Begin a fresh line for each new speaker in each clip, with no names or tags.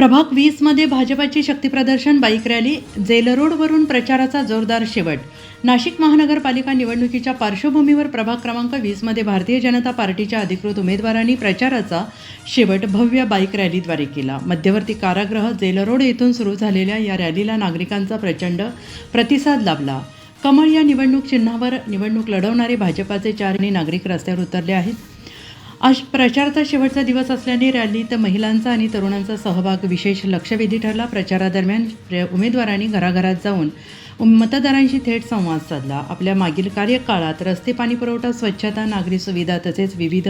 प्रभाग वीसमध्ये भाजपाची शक्तीप्रदर्शन बाईक रॅली जेलरोडवरून प्रचाराचा जोरदार शेवट. नाशिक महानगरपालिका निवडणुकीच्या पार्श्वभूमीवर प्रभाग क्रमांक वीसमध्ये भारतीय जनता पार्टीच्या अधिकृत उमेदवारांनी प्रचाराचा शेवट भव्य बाईक रॅलीद्वारे केला. मध्यवर्ती कारागृह जेलरोड येथून सुरू झालेल्या या रॅलीला नागरिकांचा प्रचंड प्रतिसाद लाभला. कमळ या निवडणूक चिन्हावर निवडणूक लढवणारे भाजपाचे चारही नागरिक रस्त्यावर उतरले आहेत. आज प्रचाराचा शेवटचा दिवस असल्याने रॅलीत महिलांचा आणि तरुणांचा सहभाग विशेष लक्षवेधी ठरला. प्रचारादरम्यान प्र- उमेदवारांनी घराघरात जाऊन मतदारांशी थेट संवाद साधला. आपल्या मागील कार्यकाळात रस्ते पाणीपुरवठा स्वच्छता नागरी सुविधा तसेच विविध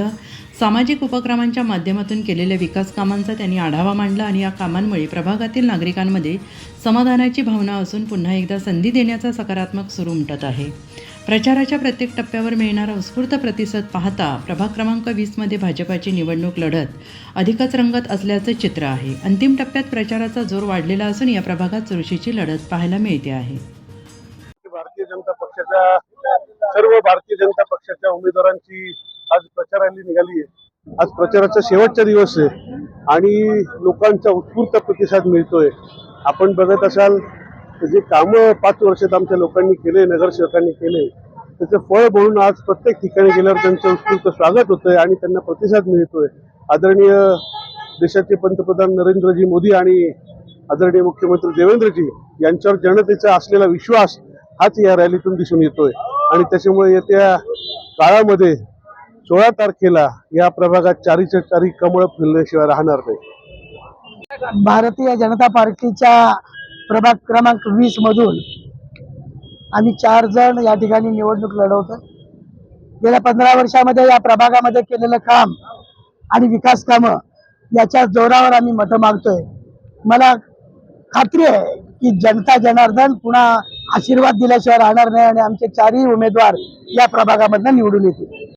सामाजिक उपक्रमांच्या माध्यमातून केलेल्या विकास कामांचा त्यांनी आढावा मांडला आणि या कामांमुळे प्रभागातील नागरिकांमध्ये समाधानाची भावना असून पुन्हा एकदा संधी देण्याचा सकारात्मक सुरू उमटत आहे. प्रचाराच्या प्रत्येक टप्प्यावर मिळणारा उत्स्फूर्त प्रतिसाद पाहता प्रभाग क्रमांक वीसमध्ये भाजपाची निवडणूक लढत अधिकच रंगत असल्याचं चित्र आहे. अंतिम टप्प्यात प्रचाराचा जोर वाढलेला असून या प्रभागात चुरशीची लढत पाहायला मिळते आहे.
भारतीय जनता पक्षाच्या सर्व भारतीय जनता पक्षाच्या उमेदवारांची आज प्रचाराली निघाली आहे. आज प्रचाराचा शेवटचा दिवस आहे आणि लोकांचा उत्स्फूर्त प्रतिसाद मिळतोय. आपण बघत असाल तर जे कामं पाच वर्षात आमच्या लोकांनी केले नगरसेवकांनी केले त्याचं फळ म्हणून आज प्रत्येक ठिकाणी गेल्यावर त्यांचं उत्स्फूर्त स्वागत होतंय आणि त्यांना प्रतिसाद मिळतोय. आदरणीय देशाचे पंतप्रधान नरेंद्रजी मोदी आणि आदरणीय मुख्यमंत्री देवेंद्रजी यांच्यावर जनतेचा असलेला विश्वास हाच या रॅलीतून दिसून येतोय. आणि त्याच्यामुळे येत्या काळामध्ये सोळा तारखेला या प्रभागात चारीच्या चारी कमळ फुलल्याशिवाय राहणार नाही.
भारतीय जनता पार्टीच्या प्रभाग क्रमांक वीस मधून आम्ही चार जण या ठिकाणी निवडणूक लढवतो गेल्या पंधरा वर्षामध्ये या प्रभागामध्ये केलेलं काम आणि विकास कामं याच्या जोरावर आम्ही मतं मागतोय. मला खात्री आहे की जनता जनार्दन पुन्हा आशीर्वाद दिल्याशिवाय राहणार नाही आणि आमचे चारही उमेदवार या प्रभागामधनं निवडून येतील.